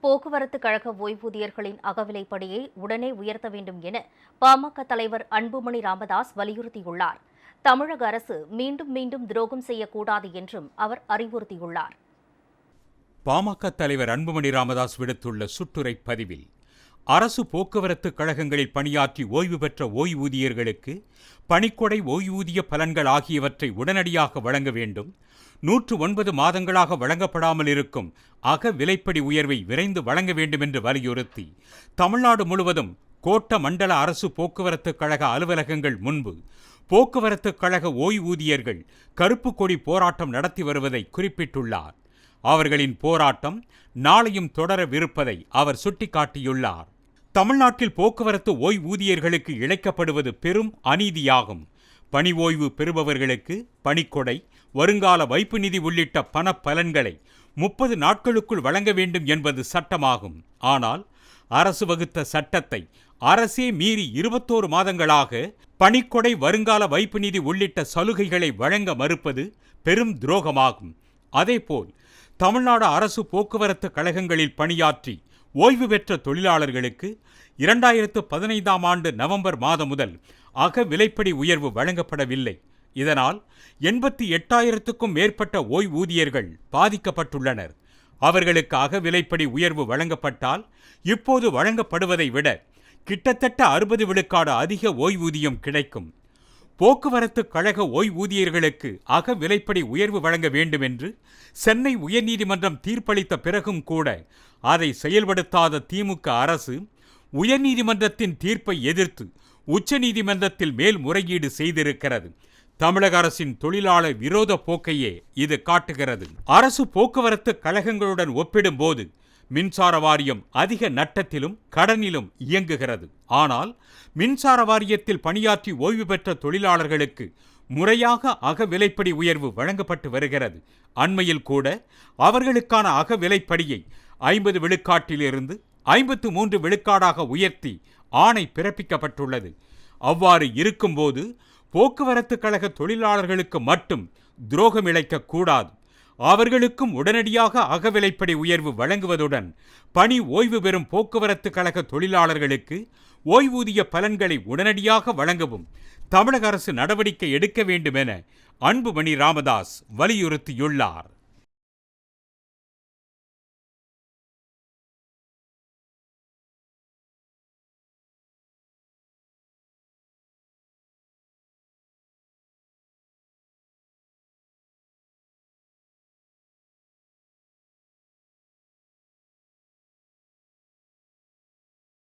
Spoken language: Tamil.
போக்குவரத்து கழக ஓய்வூதியர்களின் அகவிலைப்படியை உடனே உயர்த்த வேண்டும் என பாமக தலைவர் அன்புமணி ராமதாஸ் வலியுறுத்தியுள்ளார். தமிழக அரசு மீண்டும் மீண்டும் துரோகம் செய்யக்கூடாது என்றும் அவர் அறிவுறுத்தியுள்ளார். பாமக தலைவர் அன்புமணி ராமதாஸ் விடுத்துள்ள சுட்டுரை பதிவில் அரசு போக்குவரத்து கழகங்களில் பணியாற்றி ஓய்வு பெற்ற ஓய்வூதியர்களுக்கு பணிக்கொடை ஓய்வூதிய பலன்கள் ஆகியவற்றை உடனடியாக வழங்க வேண்டும். நூற்று ஒன்பது மாதங்களாக வழங்கப்படாமல் இருக்கும் அக விலைப்படி உயர்வை விரைந்து வழங்க வேண்டும் என்று வலியுறுத்தி தமிழ்நாடு முழுவதும் கோட்ட மண்டல அரசு போக்குவரத்து கழக அலுவலகங்கள் முன்பு போக்குவரத்து கழக ஓய்வூதியர்கள் கருப்பு கொடி போராட்டம் நடத்தி வருவதை குறிப்பிட்டுள்ளார். அவர்களின் போராட்டம் நாளையும் தொடரவிருப்பதை அவர் சுட்டிக்காட்டியுள்ளார். தமிழ்நாட்டில் போக்குவரத்து ஓய்வூதியர்களுக்கு இழைக்கப்படுவது பெரும் அநீதியாகும். பணி ஓய்வு பெறுபவர்களுக்கு பணிக்கொடை வருங்கால வைப்பு நிதி உள்ளிட்ட பண பலன்களை முப்பது நாட்களுக்குள் வழங்க வேண்டும் என்பது சட்டமாகும். ஆனால் அரசு வகுத்த சட்டத்தை அரசே மீறி இருபத்தோரு மாதங்களாக பணிக்கொடை வருங்கால வைப்பு நிதி உள்ளிட்ட சலுகைகளை வழங்க மறுப்பது பெரும் துரோகமாகும். அதேபோல் தமிழ்நாடு அரசு போக்குவரத்து கழகங்களில் பணியாற்றி ஓய்வு பெற்ற தொழிலாளர்களுக்கு இரண்டாயிரத்து பதினைந்தாம் ஆண்டு நவம்பர் மாதம் முதல் அக விலைப்படி உயர்வு வழங்கப்படவில்லை. இதனால் எண்பத்தி எட்டாயிரத்துக்கும் மேற்பட்ட ஓய்வூதியர்கள் பாதிக்கப்பட்டுள்ளனர். அவர்களுக்கு அக விலைப்படி உயர்வு வழங்கப்பட்டால் இப்போது வழங்கப்படுவதை விட கிட்டத்தட்ட அறுபது விழுக்காடு அதிக ஓய்வூதியம் கிடைக்கும். போக்குவரத்து கழக ஓய்வூதியர்களுக்கு அக விலைப்படி உயர்வு வழங்க வேண்டும் என்று சென்னை உயர்நீதிமன்றம் தீர்ப்பளித்த பிறகும் கூட அதை செயல்படுத்தாத திமுக அரசு உயர்நீதிமன்றத்தின் தீர்ப்பை எதிர்த்து உச்சநீதிமன்றத்தில் மேல்முறையீடு செய்திருக்கிறது. தமிழக அரசின் தொழிலாளர் விரோத போக்கையே இது காட்டுகிறது. அரசு போக்குவரத்து கழகங்களுடன் ஒப்பிடும்போது மின்சார வாரியம் அதிக நட்டத்திலும் கடனிலும் இயங்குகிறது. ஆனால் மின்சார வாரியத்தில் பணியாற்றி ஓய்வு பெற்ற தொழிலாளர்களுக்கு முறையாக அக விலைப்படி உயர்வு வழங்கப்பட்டு வருகிறது. அண்மையில் கூட அவர்களுக்கான அக விலைப்படியை ஐம்பது விழுக்காட்டிலிருந்து ஐம்பத்து மூன்று விழுக்காடாக உயர்த்தி ஆணை பிறப்பிக்கப்பட்டுள்ளது. அவ்வாறு இருக்கும்போது போக்குவரத்து கழக தொழிலாளர்களுக்கு மட்டும் துரோகம் இழைக்கக்கூடாது அவர்களுக்கும் உடனடியாக அகவிலைப்படி உயர்வு வழங்குவதுடன் பணி ஓய்வு பெறும் போக்குவரத்து கழக தொழிலாளர்களுக்கு ஓய்வூதிய பலன்களை உடனடியாக வழங்கவும் தமிழக அரசு நடவடிக்கை எடுக்க வேண்டும் என அன்புமணி ராமதாஸ் வலியுறுத்தியுள்ளார்.